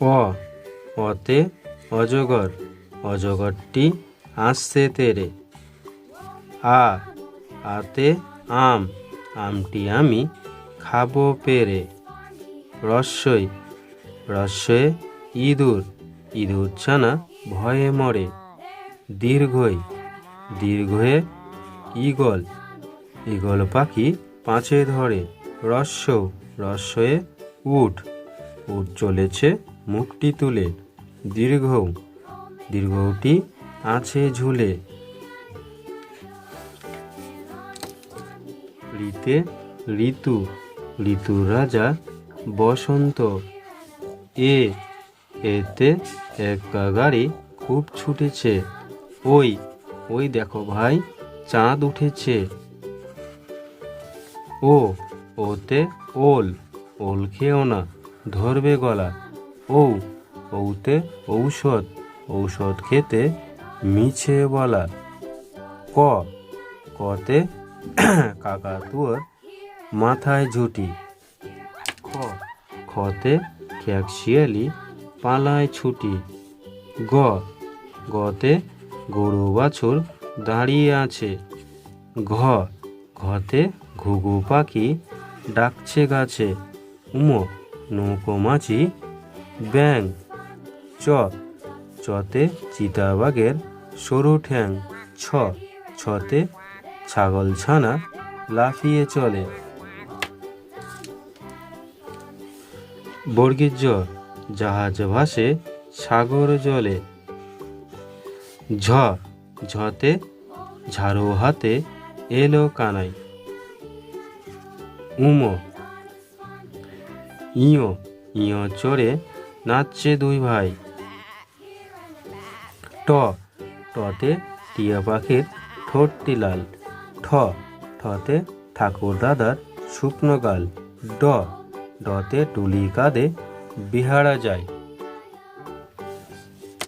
অ, অতে অজগর, অজগরটি আসছে তেরে। আ, আতে আম, আমটি আমি খাব পেরে। রস্যই রস্যয়ে ইঁদুর ইঁদুর ছানা ভয়ে মরে। দীর্ঘই দীর্ঘয়ে ঈগল ঈগল পাখি পাঁচে ধরে। রস্য রস্যয়ে উঠ উঠ চলেছে মুখটি তুলে। দীর্ঘ। দীর্ঘটি আছে ঝুলে। ঋতে ঋতু। ঋতু রাজা বসন্ত। এ, এতে একা গাড়ি খুব ছুটেছে। ওই ওই দেখো ভাই, চাঁদ উঠেছে। ও, ওতে ওল। ওল খেও না, ধরবে গলা। ও ওতে ঔষধ ঔষধ খেতে মিছে বলা। ক, কতে কাকাতুয়ার মাথায় ঝুটি। খ, খতে খ্যাকশিয়ালি পালায় ছুটি। গ, গতে গরু বাছুর দাঁড়িয়ে আছে। ঘ, ঘতে ঘুঘু পাখি ডাকছে গাছে। উম, নৌকো মাছি ব্যাং, চ, চতে চিতাবাঘের সরু ঠ্যাং, ছ, ছতে ছাগল ছানা লাফিয়ে চলে। বর্গীর জ, জাহাজ ভাসে সাগর জলে। ঝ, ঝতে ঝাড়ু হাতে এলো কানাই। উম, ইয় ইয় চড়ে নাচছে দুই ভাই। ট, টতে টিয়া পাখির ঠোঁটটি লাল ঠ ঠতে ঠাকুর দাদার শুকনো গাল। ড, ডতে টুলি কাঁদে বিহারা যায়।